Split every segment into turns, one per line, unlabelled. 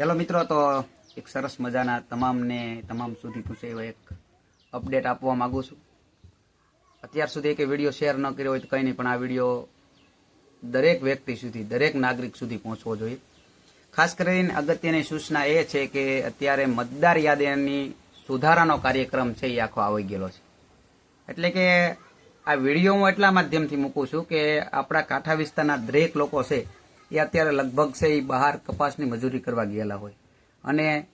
Hello મિત્રો, તો એક સરસ મજાના તમામને તમામ સુધી પૂછે એવો એક અપડેટ આપવા માગું છું. અત્યાર સુધી એક વીડિયો શેર ન કર્યો હોય તો કંઈ નહીં, પણ આ વીડિયો દરેક વ્યક્તિ સુધી, દરેક નાગરિક સુધી પહોંચવો જોઈએ. ખાસ કરીને અગત્યની સૂચના એ છે કે અત્યારે મતદાર યાદીની સુધારાનો કાર્યક્રમ છે એ આખો આવી ગયેલો છે. એટલે કે આ વીડિયો હું એટલા માધ્યમથી મૂકું છું કે આપણા કાંઠા વિસ્તારના દરેક લોકો છે એ અત્યારે લગભગ છે એ બહાર કપાસની મજૂરી કરવા ગયેલા હોય. અને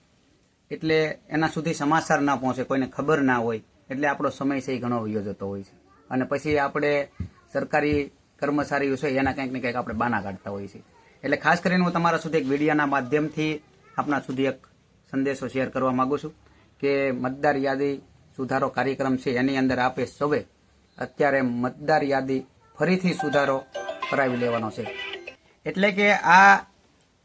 એટલે એના સુધી સમાચાર ના પહોંચે, કોઈને ખબર ના હોય, એટલે આપણો સમય છે એ ઘણો વયો જતો હોય છે. અને પછી આપણે સરકારી કર્મચારીઓ છે, એના કંઈક ને કંઈક આપણે બાના કાઢતા હોઈએ છીએ એટલે ખાસ કરીને હું તમારા સુધી એક વિડીયોના માધ્યમથી આપણા સુધી એક સંદેશો શેર કરવા માગું છું કે મતદાર યાદી સુધારો કાર્યક્રમ છે, એની અંદર આપે સૌએ અત્યારે મતદાર યાદી ફરીથી સુધારો કરાવી લેવાનો છે. એટલે કે આ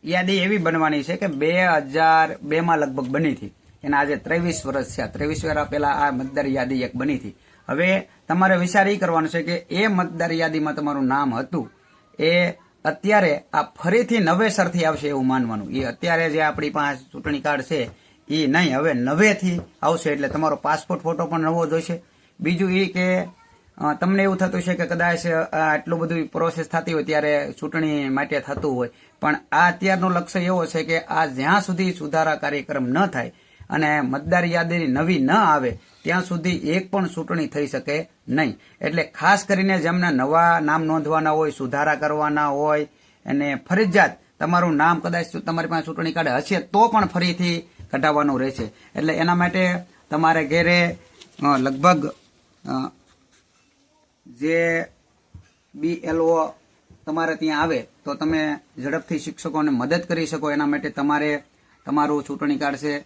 યાદી એવી બનવાની છે કે બે હજાર બેમાં લગભગ બની હતી. એના આજે ત્રેવીસ વર્ષ છે ત્રેવીસ વર્ષ પહેલા આ મતદાર યાદી એક બની હતી. હવે તમારે વિચાર એ કરવાનો છે કે એ મતદાર યાદીમાં તમારું નામ હતું. એ અત્યારે આ ફરીથી નવેસરથી આવશે એવું માનવાનું. એ અત્યારે જે આપણી પાસે ચૂંટણી કાર્ડ છે એ નહીં. હવે નવેથી આવશે એટલે તમારો પાસપોર્ટ ફોટો પણ નવો જોઈશે. બીજું એ કે તમને એવું થતું છે કે કદાચ આટલું બધું પ્રોસેસ થતી હોય ત્યારે ચૂંટણી માટે થતું હોય. પણ આ અત્યારનું લક્ષ્ય એવો છે કે આ જ્યાં સુધી સુધારા કાર્યક્રમ ન થાય અને મતદાર યાદી નવી ન આવે, ત્યાં સુધી એક પણ ચૂંટણી થઈ શકે નહીં. એટલે ખાસ કરીને જેમને નવા નામ નોંધવાના હોય, સુધારા કરવાના હોય, અને ફરજિયાત તમારું નામ કદાચ તમારી પાસે ચૂંટણી કાર્ડ હશે તો પણ ફરીથી કઢાવવાનું રહેશે. એટલે એના માટે તમારે ઘેરે લગભગ જે બીએલઓ તમારે ત્યાં આવે, તો તમે ઝડપથી શિક્ષકોને મદદ કરી શકો. એના માટે તમારે, તમારું ચૂંટણી કાર્ડ છે,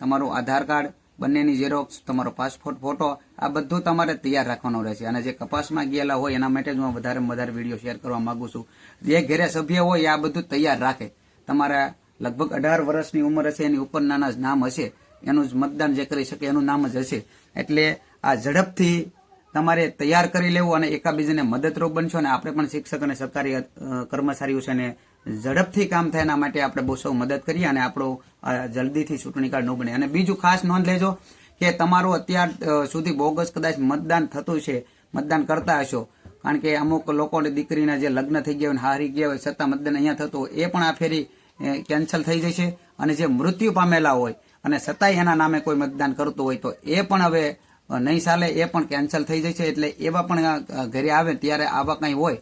તમારું આધાર કાર્ડ, બંનેની ઝેરોક્સ તમારો પાસપોર્ટ ફોટો આ બધું તમારે તૈયાર રાખવાનું રહેશે. અને જે કપાસમાં ગયેલા હોય, એના માટે જ હું વધારેમાં વધારે વીડિયો શેર કરવા માંગુ છું. જે ઘેરે સભ્ય હોય આ બધું તૈયાર રાખે. તમારા લગભગ અઢાર વર્ષની ઉંમર હશે, એની ઉપર નાના નામ હશે. એનું જ મતદાન જે કરી શકે, એનું નામ જ હશે. એટલે આ ઝડપથી તમારે તૈયાર કરી લેવું અને એકાબીજાને મદદરૂપ બનશો અને આપણે પણ શિક્ષક અને સરકારી કર્મચારીઓ છે અને ઝડપથી કામ થાય એના માટે આપણે બહુ સૌ મદદ કરીએ અને આપણો જલ્દીથી ચૂંટણી કાર્ડ ન બને અને બીજું ખાસ નોંધ લેજો કે તમારું અત્યાર સુધી બોગસ કદાચ મતદાન થતું છે, મતદાન કરતા હશો. કારણ કે અમુક લોકોની દીકરીના જે લગ્ન થઈ ગયા હોય હારી ગયા હોય છતાં મતદાન અહીંયા થતું એ પણ આ ફેરી કેન્સલ થઈ જશે. અને જે મૃત્યુ પામેલા હોય અને છતાંય એના નામે કોઈ મતદાન કરતું હોય તો એ પણ હવે નહીં ચાલે એ પણ કેન્સલ થઈ જશે એટલે એવા પણ ઘરે આવે ત્યારે આવા કંઈ હોય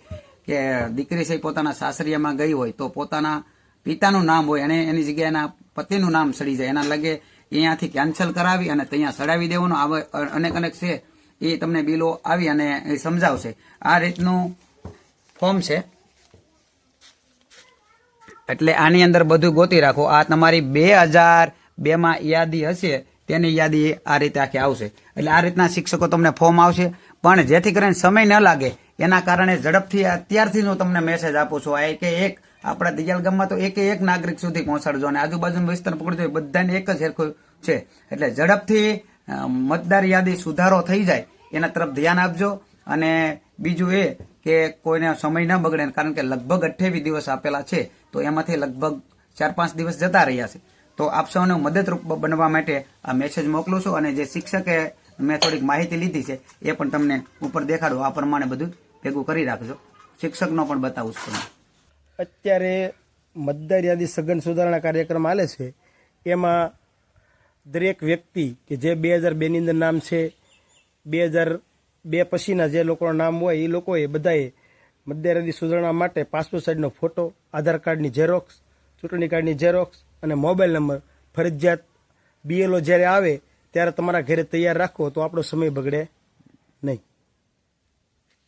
કે દીકરી છે પોતાના સાસરિયામાં ગઈ હોય તો પોતાના પિતાનું નામ હોય અને એની જગ્યાએ પતિનું નામ સડી જાય. એના લગે અહીંયાથી કેન્સલ કરાવી અને ત્યાં સડાવી દેવાનું. આવે અનેક અનેક છે એ તમને બિલો આવી અને એ સમજાવશે. આ રીતનું ફોર્મ છે. એટલે આની અંદર બધું ગોતી રાખો. આ તમારી બે હજાર બેમાં યાદી હશે. તેની યાદી આ રીતે આખી આવશે. એટલે આ રીતના શિક્ષકો તમને ફોર્મ આવશે. પણ જેથી કરીને સમય ન લાગે, એના કારણે ઝડપથી અત્યારથી જ હું તમને મેસેજ આપું છું. આ એકે એક, આપણા દિયાલ ગામમાં તો એકે એક નાગરિક સુધી પહોંચાડજો અને આજુબાજુનો વિસ્તાર પકડજો. બધાને એક જ સરખું છે. એટલે ઝડપથી મતદાર યાદી સુધારો થઈ જાય, એના તરફ ધ્યાન આપજો. અને બીજું એ કે કોઈને સમય ન બગડે, કારણ કે લગભગ અઠ્યાવીસ દિવસ આપેલા છે, તો એમાંથી લગભગ ચાર પાંચ દિવસ જતા રહ્યા છે. તો આપ સૌને મદદરૂપ બનવા માટે આ મેસેજ મોકલું છું અને જે શિક્ષકે મેં થોડીક માહિતી લીધી છે, એ પણ તમને ઉપર દેખાડો. આ પ્રમાણે બધું ભેગું કરી રાખજો. શિક્ષકનો પણ બતાવું છું
અત્યારે મતદાર યાદી સઘન સુધારણા કાર્યક્રમ આલે છે. એમાં દરેક વ્યક્તિ કે જે બે હજાર બેની અંદર નામ છે, બે હજાર બે પછીના જે લોકોના નામ હોય, એ લોકોએ બધાએ મતદાર યાદી સુધારણા માટે પાસપોર્ટ સાઇઝનો ફોટો, આધાર કાર્ડની ઝેરોક્સ, ચૂંટણી કાર્ડની ઝેરોક્સ અને મોબાઈલ નંબર ફરજિયાત બીએલઓ જ્યારે આવે, ત્યારે તમારા ઘરે તૈયાર રાખો તો આપણો સમય બગડે નહીં.